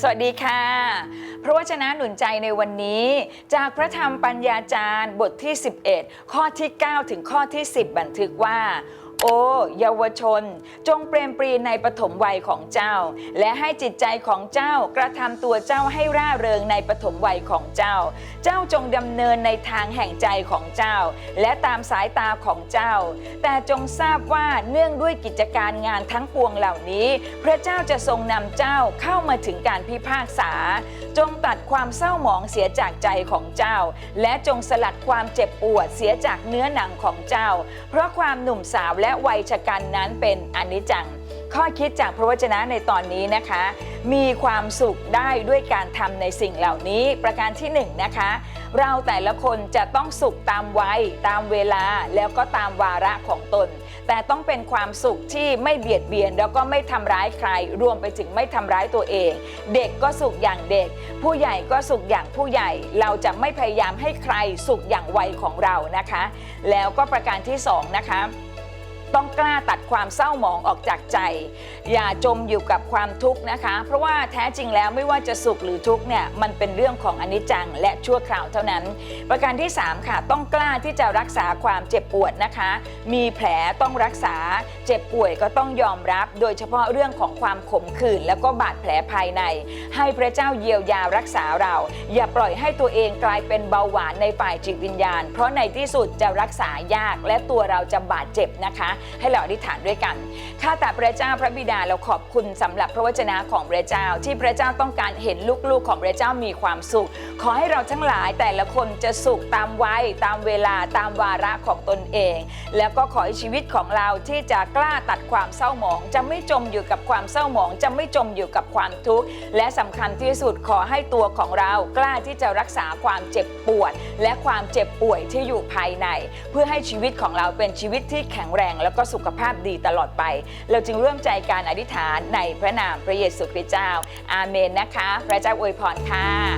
สวัสดีค่ะ พระวจนะหนุนใจในวันนี้ จากพระธรรมปัญญาจารย์บทที่ 11 ข้อที่ 9 ถึงข้อที่ 10 บันทึกว่า โอ้เยาวชน จงเปรมปรีในปฐมวัยของเจ้า และให้จิตใจของเจ้ากระทำตัวเจ้าให้ร่าเริงในปฐมวัยของเจ้า เจ้าจงดำเนินในทางแห่งใจของเจ้า และตามสายตาของเจ้า แต่จงทราบว่าเนื่องด้วยกิจการงานทั้งปวงเหล่านี้ พระเจ้าจะทรงนำเจ้าเข้ามาถึงการพิพากษา จงตัดความเศร้าหมองเสียจากใจของเจ้า และจงสลัดความเจ็บปวดเสียจากเนื้อหนังของเจ้า เพราะความหนุ่มสาวและวัยชะกันนั้นเป็นอนิจจัง ข้อคิดจากพระวจนะในตอนนี้นะคะ มีความสุขได้ด้วยการทำในสิ่งเหล่านี้ ประการที่หนึ่งนะคะ เราแต่ละคนจะต้องสุขตามวัยตามเวลาแล้วก็ตามวาระของตน แต่ต้องเป็นความสุขที่ไม่เบียดเบียน แล้วก็ไม่ทำร้ายใคร รวมไปถึงไม่ทำร้ายตัวเอง เด็กก็สุขอย่างเด็ก ผู้ใหญ่ก็สุขอย่างผู้ใหญ่ เราจะไม่พยายามให้ใครสุขอย่างวัยของเรานะคะ แล้วก็ประการที่สองนะคะ ต้องกล้าตัดความเศร้าหมองออกจากใจ อย่าจมอยู่กับความทุกข์นะคะ เพราะว่าแท้จริงแล้วไม่ว่าจะสุขหรือทุกข์เนี่ยมันเป็นเรื่องของอนิจจังและชั่วคราวเท่านั้น ประการที่ 3 ค่ะ ต้องกล้าที่จะรักษาความเจ็บปวดนะคะ มีแผลต้องรักษาเจ็บป่วยก็ต้องยอมรับ โดยเฉพาะเรื่องของความขมขื่นแล้วก็บาดแผลภายใน ให้พระเจ้าเยียวยารักษาเรา อย่าปล่อยให้ตัวเองกลายเป็นเบาหวานในฝ่ายจิตวิญญาณ เพราะในที่สุดจะรักษายากและตัวเราจะบาดเจ็บนะคะให้เราอธิษฐานด้วยกันข้าแต่พระเจ้าพระบิดาเราขอบคุณสำหรับพระวจนะของพระเจ้า ที่พระเจ้าต้องการเห็นลูกๆของพระเจ้ามีความสุข ขอให้เราทั้งหลายแต่ละคนจะสุขตามวัยตามเวลาตามวาระของตนเอง แล้วก็ขอให้ชีวิตของเราที่จะกล้าตัดความเศร้าหมอง จะไม่จมอยู่กับความเศร้าหมอง จะไม่จมอยู่กับความทุกข์และสำคัญที่สุดขอให้ตัวของเรากล้าที่จะรักษาความเจ็บปวด และความเจ็บป่วยที่อยู่ภายใน เพื่อให้ชีวิตของเราเป็นชีวิตที่แข็งแรงแลแล้วก็สุขภาพดีตลอดไป เราจึงร่วมใจการอธิษฐานในพระนามพระเยซูคริสต์เจ้า อาเมนนะคะ พระเจ้าอวยพรค่ะ